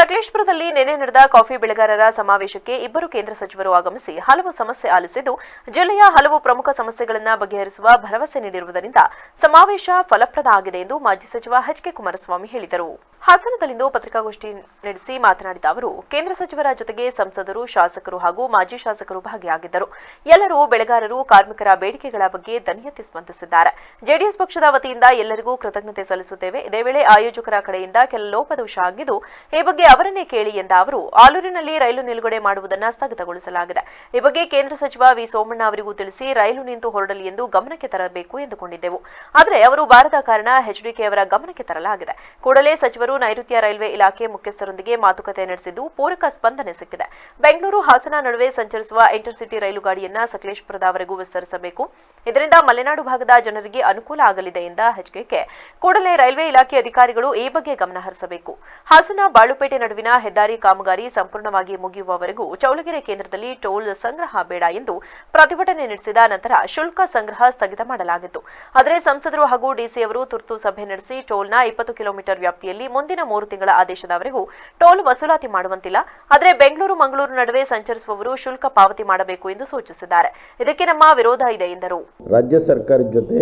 ಸಕಲೇಶ್ಪುರದಲ್ಲಿ ನಿನ್ನೆ ನಡೆದ ಕಾಫಿ ಬೆಳೆಗಾರರ ಸಮಾವೇಶಕ್ಕೆ ಇಬ್ಬರು ಕೇಂದ್ರ ಸಚಿವರು ಆಗಮಿಸಿ ಹಲವು ಸಮಸ್ಯೆ ಆಲಿಸಿದ್ದು, ಜಿಲ್ಲೆಯ ಹಲವು ಪ್ರಮುಖ ಸಮಸ್ಯೆಗಳನ್ನು ಬಗೆಹರಿಸುವ ಭರವಸೆ ನೀಡಿರುವುದರಿಂದ ಸಮಾವೇಶ ಫಲಪ್ರದ ಆಗಿದೆ ಎಂದು ಮಾಜಿ ಸಚಿವ ಎಚ್ ಕೆ ಕುಮಾರಸ್ವಾಮಿ ಹೇಳಿದರು. ಹಾಸನದಲ್ಲಿಂದು ಪತ್ರಿಕಾಗೋಷ್ಠಿ ನಡೆಸಿ ಮಾತನಾಡಿದ ಅವರು, ಕೇಂದ್ರ ಸಚಿವರ ಜೊತೆಗೆ ಸಂಸದರು, ಶಾಸಕರು ಹಾಗೂ ಮಾಜಿ ಶಾಸಕರು ಭಾಗಿಯಾಗಿದ್ದರು. ಎಲ್ಲರೂ ಬೆಳೆಗಾರರು, ಕಾರ್ಮಿಕರ ಬೇಡಿಕೆಗಳ ಬಗ್ಗೆ ದನಿಯತಿ ಸ್ಪಂದಿಸಿದ್ದಾರೆ. ಜೆಡಿಎಸ್ ಪಕ್ಷದ ವತಿಯಿಂದ ಎಲ್ಲರಿಗೂ ಕೃತಜ್ಞತೆ ಸಲ್ಲಿಸುತ್ತೇವೆ. ಇದೇ ವೇಳೆ ಆಯೋಜಕರ ಕಡೆಯಿಂದ ಕೆಲ ಲೋಪದೋಷ ಆಗಿದ್ದು, ಈ ಬಗ್ಗೆ ಅವರನ್ನೇ ಕೇಳಿ ಎಂದ ಅವರು, ಆಲೂರಿನಲ್ಲಿ ರೈಲು ನಿಲುಗಡೆ ಮಾಡುವುದನ್ನು ಸ್ಥಗಿತಗೊಳಿಸಲಾಗಿದೆ. ಈ ಬಗ್ಗೆ ಕೇಂದ್ರ ಸಚಿವ ವಿ ಸೋಮಣ್ಣ ಅವರಿಗೂ ತಿಳಿಸಿ ರೈಲು ನಿಂತು ಹೊರಡಲಿ ಎಂದು ಗಮನಕ್ಕೆ ತರಬೇಕು ಎಂದುಕೊಂಡಿದ್ದೆವು. ಆದರೆ ಅವರು ಬಾರದ ಕಾರಣ ಎಚ್ಡಿಕೆ ಅವರ ಗಮನಕ್ಕೆ ತರಲಾಗಿದೆ. ಕೂಡಲೇ ಸಚಿವರು ನೈಋತ್ಯ ರೈಲ್ವೆ ಇಲಾಖೆ ಮುಖ್ಯಸ್ಥರೊಂದಿಗೆ ಮಾತುಕತೆ ನಡೆಸಿದ್ದು ಪೂರಕ ಸ್ಪಂದನೆ ಸಿಕ್ಕಿದೆ. ಬೆಂಗಳೂರು ಹಾಸನ ನಡುವೆ ಸಂಚರಿಸುವ ಇಂಟರ್ಸಿಟಿ ರೈಲು ಗಾಡಿಯನ್ನ ಸಕಲೇಶ್ಪುರದವರೆಗೂ ವಿಸ್ತರಿಸಬೇಕು. ಇದರಿಂದ ಮಲೆನಾಡು ಭಾಗದ ಜನರಿಗೆ ಅನುಕೂಲ ಆಗಲಿದೆ ಎಂದ ಹೆಚ್ಕೆಕೆ ಕೂಡಲೇ ರೈಲ್ವೆ ಇಲಾಖೆ ಅಧಿಕಾರಿಗಳು ಈ ಬಗ್ಗೆ ಗಮನಹರಿಸಬೇಕು ಹಾಸನ, ಬಾಳುಪೇಟೆ ನಡುವಿನ ಹೆದ್ದಾರಿ ಕಾಮಗಾರಿ ಸಂಪೂರ್ಣವಾಗಿ ಮುಗಿಯುವವರೆಗೂ ಚೌಳಗೆರೆ ಕೇಂದ್ರದಲ್ಲಿ ಟೋಲ್ ಸಂಗ್ರಹ ಬೇಡ ಎಂದು ಪ್ರತಿಭಟನೆ ನಡೆಸಿದ ನಂತರ ಶುಲ್ಕ ಸಂಗ್ರಹ ಸ್ಥಗಿತ ಮಾಡಲಾಗಿತ್ತು. ಆದರೆ ಸಂಸದರು ಹಾಗೂ ಡಿಸಿ ಅವರು ತುರ್ತು ಸಭೆ ನಡೆಸಿ ಟೋಲ್ನ ಇಪ್ಪತ್ತು ಕಿಲೋಮೀಟರ್ ವ್ಯಾಪ್ತಿಯಲ್ಲಿ ಮುಂದಿನ ಮೂರು ತಿಂಗಳ ಆದೇಶದವರೆಗೂ ಟೋಲ್ ವಸೂಲಾತಿ ಮಾಡುವಂತಿಲ್ಲ. ಆದರೆ ಬೆಂಗಳೂರು, ಮಂಗಳೂರು ನಡುವೆ ಸಂಚರಿಸುವವರು ಶುಲ್ಕ ಪಾವತಿ ಮಾಡಬೇಕು ಎಂದು ಸೂಚಿಸಿದ್ದಾರೆ. ಇದಕ್ಕೆ ನಮ್ಮ ವಿರೋಧ ಇದೆ ಎಂದರು. ರಾಜ್ಯ ಸರ್ಕಾರದ ಜೊತೆ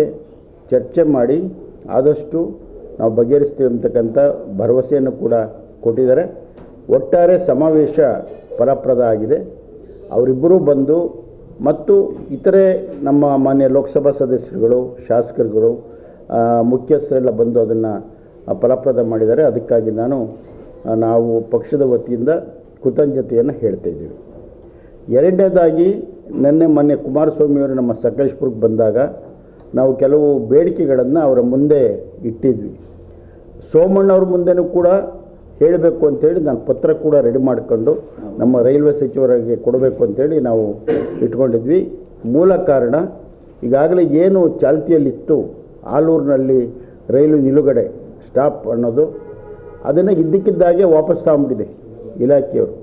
ಚರ್ಚೆ ಮಾಡಿ ಆದಷ್ಟು ನಾವು ಬಗೆಹರಿಸ್ತೀವಿ ಅಂತಕ್ಕಂಥ ಭರವಸೆಯನ್ನು ಕೂಡ ಕೊಟ್ಟಿದ್ದಾರೆ. ಒಟ್ಟಾರೆ ಸಮಾವೇಶ ಫಲಪ್ರದ ಆಗಿದೆ. ಅವರಿಬ್ಬರೂ ಬಂದು ಮತ್ತು ಇತರೆ ನಮ್ಮ ಮಾನ್ಯ ಲೋಕಸಭಾ ಸದಸ್ಯರುಗಳು, ಶಾಸಕರುಗಳು ಮುಖ್ಯಸ್ಥರೆಲ್ಲ ಬಂದು ಅದನ್ನು ಫಲಪ್ರದ ಮಾಡಿದ್ದಾರೆ. ಅದಕ್ಕಾಗಿ ನಾನು ನಾವು ಪಕ್ಷದ ವತಿಯಿಂದ ಕೃತಜ್ಞತೆಯನ್ನು ಹೇಳ್ತಾ ಇದ್ದೀವಿ. ಎರಡನೇದಾಗಿ, ನಿನ್ನೆ ಮೊನ್ನೆ ಕುಮಾರಸ್ವಾಮಿಯವರು ನಮ್ಮ ಸಕಲೇಶ್ಪುರಕ್ಕೆ ಬಂದಾಗ ನಾವು ಕೆಲವು ಬೇಡಿಕೆಗಳನ್ನು ಅವರ ಮುಂದೆ ಇಟ್ಟಿದ್ವಿ. ಸೋಮಣ್ಣವ್ರ ಮುಂದೆನೂ ಕೂಡ ಹೇಳಬೇಕು ಅಂತೇಳಿ ನಾನು ಪತ್ರ ಕೂಡ ರೆಡಿ ಮಾಡಿಕೊಂಡು ನಮ್ಮ ರೈಲ್ವೆ ಸಚಿವರಿಗೆ ಕೊಡಬೇಕು ಅಂತೇಳಿ ನಾವು ಇಟ್ಕೊಂಡಿದ್ವಿ. ಮೂಲ ಕಾರಣ ಈಗಾಗಲೇ ಏನು ಚಾಲ್ತಿಯಲ್ಲಿತ್ತು ಆಲೂರಿನಲ್ಲಿ ರೈಲು ನಿಲುಗಡೆ ಸ್ಟಾಪ್ ಅನ್ನೋದು, ಅದನ್ನು ಇದ್ದಕ್ಕಿದ್ದಾಗೆ ವಾಪಸ್ ತಗೊಂಬಿಟ್ಟಿದೆ ಇಲಾಖೆಯವರು.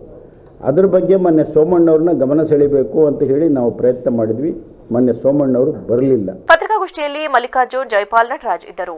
ಅದ್ರ ಬಗ್ಗೆ ಮೊನ್ನೆ ಸೋಮಣ್ಣವ್ರನ್ನ ಗಮನ ಸೆಳಿಬೇಕು ಅಂತ ಹೇಳಿ ನಾವು ಪ್ರಯತ್ನ ಮಾಡಿದ್ವಿ. ಮೊನ್ನೆ ಸೋಮಣ್ಣವರು ಬರಲಿಲ್ಲ. ಪತ್ರಿಕಾಗೋಷ್ಠಿಯಲ್ಲಿ ಮಲ್ಲಿಕಾರ್ಜುನ್, ಜೈಪಾಲ್ ನಟರಾಜ್ ಇದ್ದರು.